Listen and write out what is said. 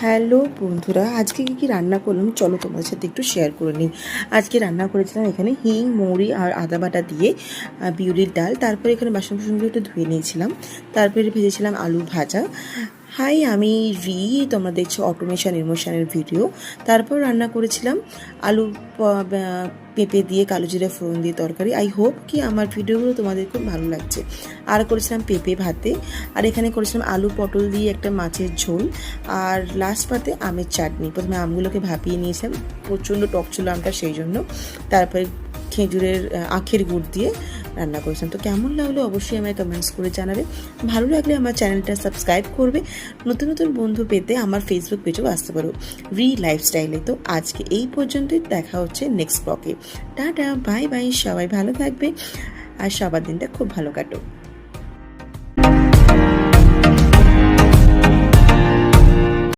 Hello বন্ধুরা, আজকে কি কী রান্না করলাম চলো তোমাদের সাথে একটু শেয়ার করে নিই। আজকে রান্না করেছিলাম এখানে হিং, মৌরি আর আদা বাটা দিয়ে বিউলির ডাল। তারপরে এখানে বাসন বাসনগুলো একটু ধুয়ে নিয়েছিলাম। তারপরে ভেজেছিলাম আলু ভাজা। হাই, আমি রি তোমরা দেখছ অটোমেশন ইমোশনের ভিডিও তারপর রান্না করেছিলাম আলু পেঁপে দিয়ে কালো জিরে ফোড়ন দিয়ে তরকারি। আই হোপ কি আমার ভিডিওগুলো তোমাদের খুব ভালো লাগছে। আর করেছিলাম পেঁপে ভাতে। আর এখানে করেছিলাম আলু পটল দিয়ে একটা মাছের ঝোল। আর লাস্ট পাতে আমের চাটনি। প্রথমে আমগুলোকে ভাপিয়ে নিয়েছিলাম। প্রচণ্ড টক ছিল আমটা, সেই জন্য। তারপরে খেজুরের, আখের গুড় দিয়ে রান্না করেছিলাম তো কেমন লাগল অবশ্যই আমায় কমেন্টস করে জানাবে। ভালো লাগলে আমার চ্যানেলটা সাবস্ক্রাইব করবে। নতুন নতুন বন্ধু পেতে আমার ফেসবুক পেজেও আসতে পারো। রি লাইফস্টাইলে তো আজকে এই পর্যন্তই। দেখা হচ্ছে নেক্সট ব্লকে টাটা বাই বাই সবাই ভালো থাকবে। আর সবার দিনটা খুব ভালো কাটো